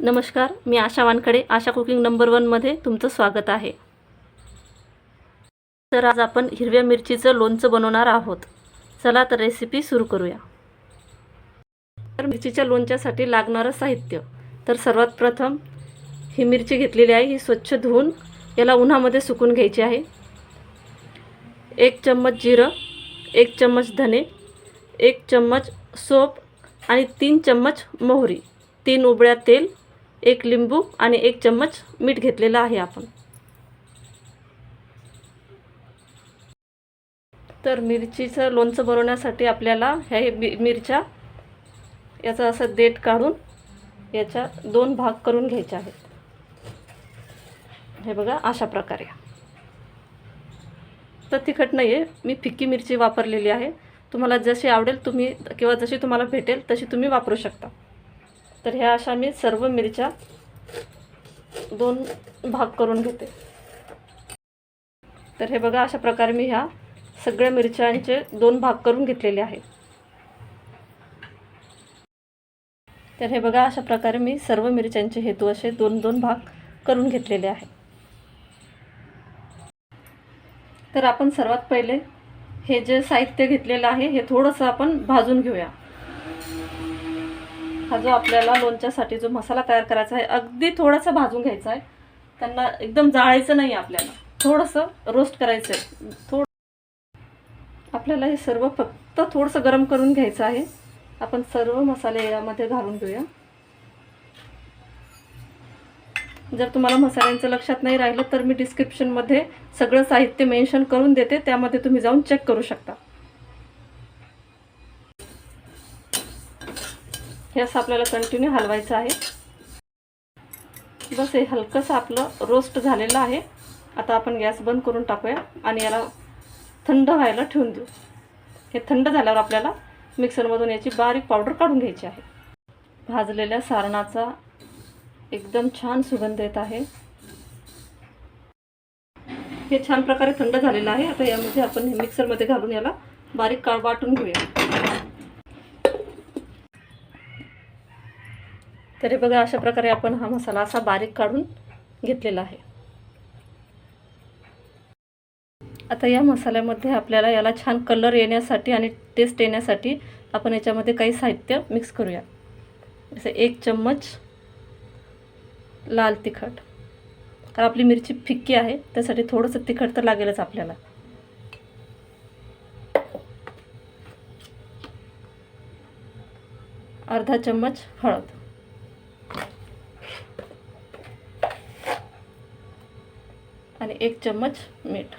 नमस्कार मी आशा वानकडे आशा cooking number वनमध्ये तुमचं स्वागत आहे. तर आज आपण हिरव्या मिरचीचं लोणचं बनवणार आहोत. चला तर रेसिपी सुरू करूया. तर मिरचीच्या लोणच्यासाठी लागणारं साहित्य. तर सर्वात प्रथम ही मिरची घेतलेली आहे ही स्वच्छ धुवून याला उन्हामध्ये सुकून घ्यायची आहे. एक चम्मच जिरं एक चम्मच धने एक चम्मच सोप आणि तीन चम्मच मोहरी. तीन उबळ्या तेल एक लिंबू आणि एक चम्मच मीठ घेतलेलं आहे आपण. तर मिरचीचं लोणचं बनवण्यासाठी आपल्याला ह्या हे मि मिरच्या याचा असं देठ काढून याचा दोन भाग करून घ्यायचे आहेत. हे बघा अशा प्रकारे. तर तिखट नाही आहे मी फिक्की मिरची वापरलेली आहे. तुम्हाला जशी आवडेल तुम्ही किंवा जशी तुम्हाला भेटेल तशी तुम्ही वापरू शकता. तर ह्या अशा मी सर्व मिरच्या दोन भाग करून घेते. तर हे बघा अशा प्रकारे मी ह्या सगळ्या मिरच्यांचे दोन भाग करून घेतलेले आहेत. तर हे बघा अशा प्रकारे मी सर्व मिरच्यांचे हेतू असे दोन दोन भाग करून घेतलेले आहे तर आपण सर्वात पहिले हे जे साहित्य घेतलेलं आहे हे थोडंसं आपण भाजून घेऊया. हा जो आपल्याला लोणच्यासाठी जो मसाला तयार करायचा आहे अगदी थोडासा भाजून घ्यायचा आहे. त्यांना एकदम जाळायचं नाही आपल्याला. थोडंसं रोस्ट करायचं आहे. थोडं आपल्याला हे सर्व फक्त थोडंसं गरम करून घ्यायचं आहे. आपण सर्व मसाले यामध्ये घालून घेऊया. जर तुम्हाला मसाल्यांचं लक्षात नाही राहिलं तर मी डिस्क्रिप्शनमध्ये सगळं साहित्य मेन्शन करून देते. त्यामध्ये तुम्ही जाऊन चेक करू शकता. हे असं आपल्याला कंटिन्यू हलवायचं आहे. बस हे हलकंसं आपलं रोस्ट झालेलं आहे. आता आपण गॅस बंद करून टाकूया आणि याला थंड व्हायला ठेवून देऊ. हे थंड झाल्यावर आपल्याला मिक्सरमधून याची बारीक पावडर काढून घ्यायची आहे. भाजलेल्या सारणाचा एकदम छान सुगंध येत आहे. हे छान प्रकारे थंड झालेलं आहे. आता यामध्ये आपण हे मिक्सरमध्ये घालून याला बारीक काळ वाटून घेऊया. तरी बघा अशा प्रकारे आपण हा मसाला असा बारीक काढून घेतलेला आहे. आता या मसाल्यामध्ये आपल्याला याला छान कलर येण्यासाठी आणि टेस्ट येण्यासाठी आपण याच्यामध्ये काही साहित्य मिक्स करूया. जसे एक चम्मच लाल तिखट. कारण आपली मिरची फिक्की आहे त्यासाठी थोडंसं तिखट तर लागेलच आपल्याला. अर्धा चम्मच हळद. आणि एक चम्मच मीठ.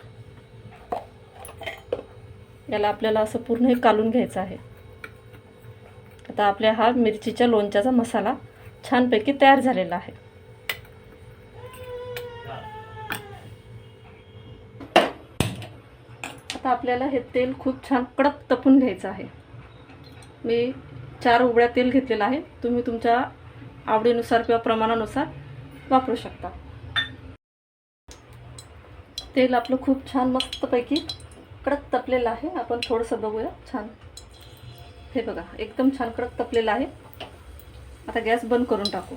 याला आपल्याला असं पूर्ण हे कालून घ्यायचं आहे. आता आपल्या हा मिरचीच्या लोणच्याचा मसाला छानपैकी तयार झालेला आहे. आता आपल्याला हे तेल खूप छान कडक तपून घ्यायचं आहे. मी चार उबळ्या तेल घेतलेलं आहे. तुम्ही तुमच्या आवडीनुसार किंवा प्रमाणानुसार वापरू शकता. तेल आपलं खूप छान मस्तपैकी कडक तपलेलं आहे. आपण थोडंसं बघूया. छान. हे बघा एकदम छान कडक तपलेलं आहे. आता गॅस बंद करून टाकू.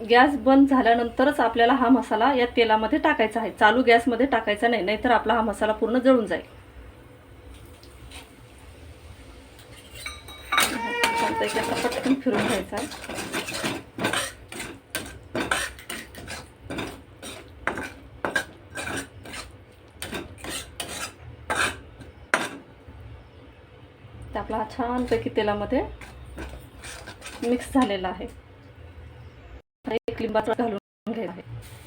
गॅस बंद झाल्यानंतरच आपल्याला हा मसाला या तेलामध्ये टाकायचा आहे. चालू गॅसमध्ये टाकायचा नाही नाहीतर आपला हा मसाला पूर्ण जळून जाईल. छानपैकी पटकन फिरून घ्यायचा आहे. छानपैकी तेलामध्ये मिक्स झालेला आहे. एक लिंबाचा घालून घ्यायचा आहे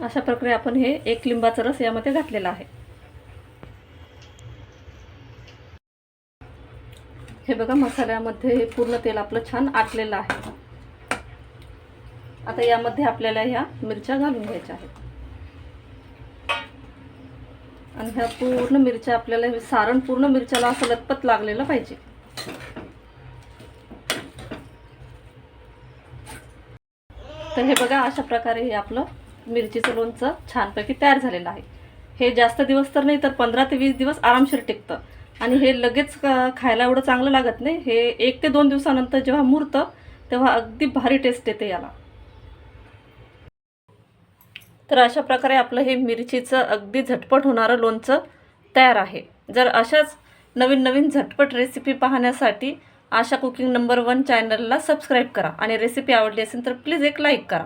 अशा प्रकारे आपण हे एक लिंबाचा रस यामध्ये घातलेला आहे. हे बघा मसाल्यामध्ये हे पूर्ण तेल आपलं छान आटलेलं आहे. आता यामध्ये आपल्याला ह्या मिरच्या घालून घ्यायच्या आहेत. आणि ह्या पूर्ण मिरच्या आपल्याला हे सारण पूर्ण मिरच्याला असं लतपत लागलेलं पाहिजे. तर हे बघा अशा प्रकारे हे आपलं मिरचीचं लोणचं छानपैकी तयार झालेलं आहे. हे जास्त दिवस तर नाही तर पंधरा ते वीस दिवस आरामशीर टिकतं. आणि हे लगेच खायला एवढं चांगलं लागत नाही. हे एक ते दोन दिवसानंतर जेव्हा मुरतं तेव्हा अगदी भारी टेस्ट येते याला. तर अशा प्रकारे आपलं हे मिरचीचं अगदी झटपट होणारं लोणचं तयार आहे. जर अशाच नवीन नवीन झटपट रेसिपी पाहण्यासाठी आशा कुकिंग नंबर वन चॅनलला सबस्क्राईब करा आणि रेसिपी आवडली असेल तर प्लीज एक लाईक करा.